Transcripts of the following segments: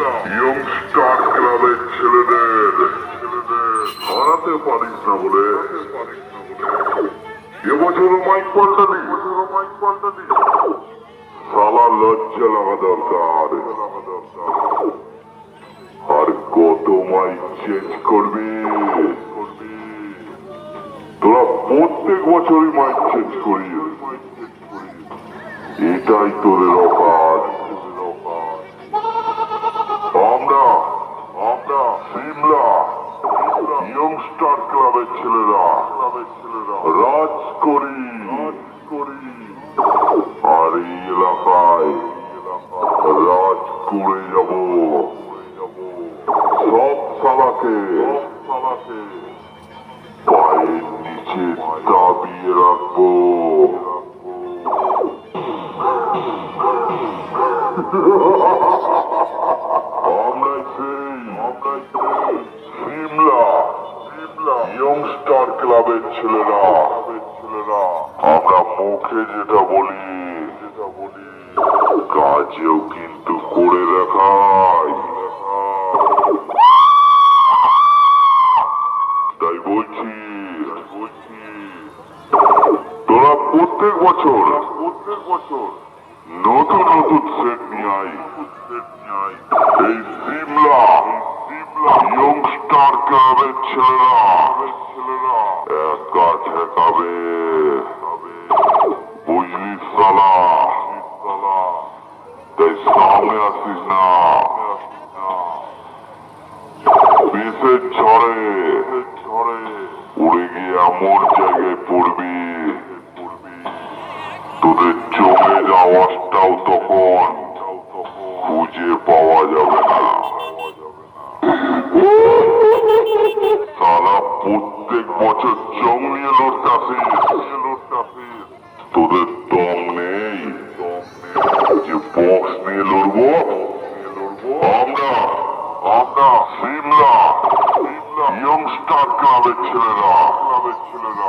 ইয়ংস্টার ক্লাবের ছেলেদের। হারাতে পারিস না বলে। এবছরও মাইক পাল্টালি সালা লজ্জা লাগা দরকার। আর কত মাইক চেঞ্জ করবি? তোরা প্রত্যেক বছরই মাইক চেঞ্জ করিস এটাই তোদের রাজ করি আর এই এলাকায় রাজ করে যাব। সব সালাকে পায়ের নিচে দাবিয়ে রাখব। আমরাই সেই আমরাই সেই সিমলা। ইয়ংস্টার ক্লাবের ছেলেরা। আমরা মুখে যেটা বলি, কাজেও কিন্তু করে তাই বলছি, তোরা প্রত্যেক বছর প্রত্যেক বছর নতুন নতুন সেট নিয়ে আই এই সিমলা সিমলা ইয়ংস্টার ক্লাবের ছেলেরা। তখন খুঁজে পাওয়া যাবে না সারা প্রত্যেক বছর জং নিয়ে লড়তাছিস তোদের দম নেই যে বক্স নিয়ে লড়বো আমরা আমরা সিমলা ইয়ংস্টার ক্লাবের ছেলেরা ক্লাবের ছেলেরা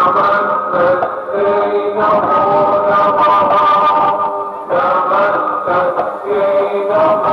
সিমলা